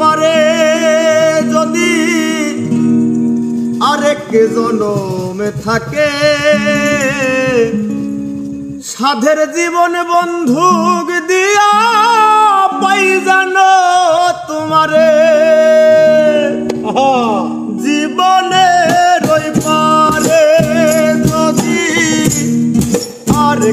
পারে যদি আরেক জনমে থাকে সাধের জীবন বন্ধু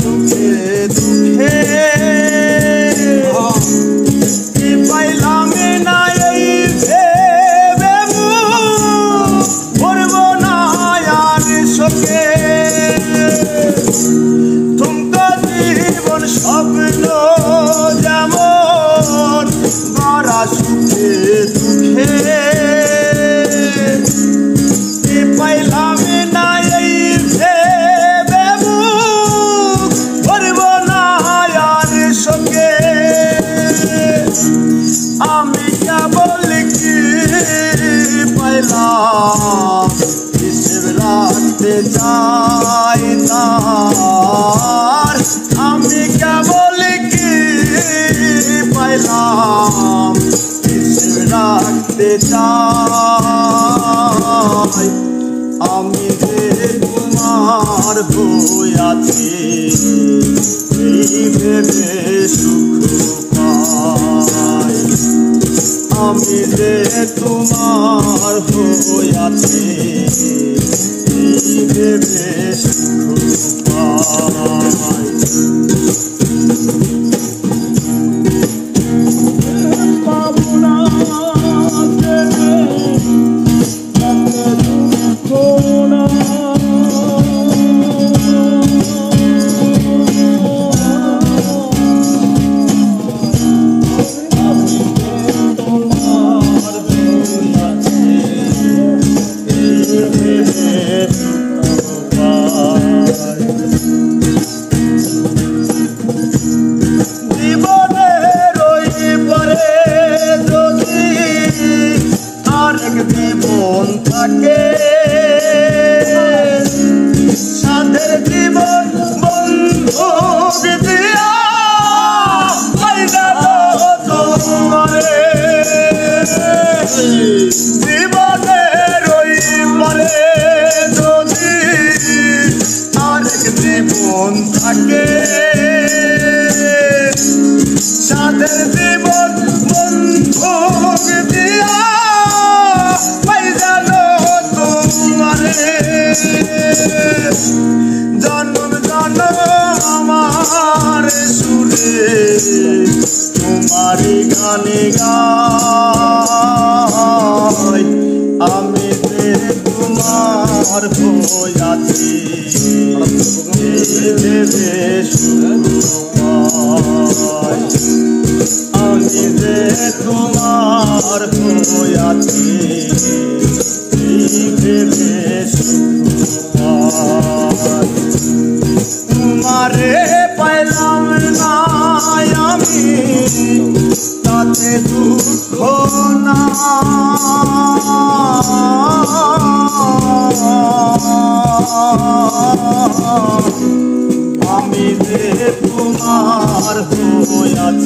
subiet. Hey. চাই। আমি যে তোমার বইয়াছি এই ভেবে সুখ পাই। আমি যে তোমার বইয়াছি এই ভেবে সুখ পাই। তোমার গানে গাই। আমি তোমার হয়াছি আমি যে তোমার হয়াছি দুঃখ না আমি যে তোমার আজ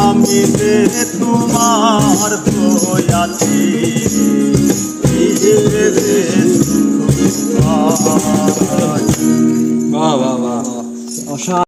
আমি যে তোমার হয়াছি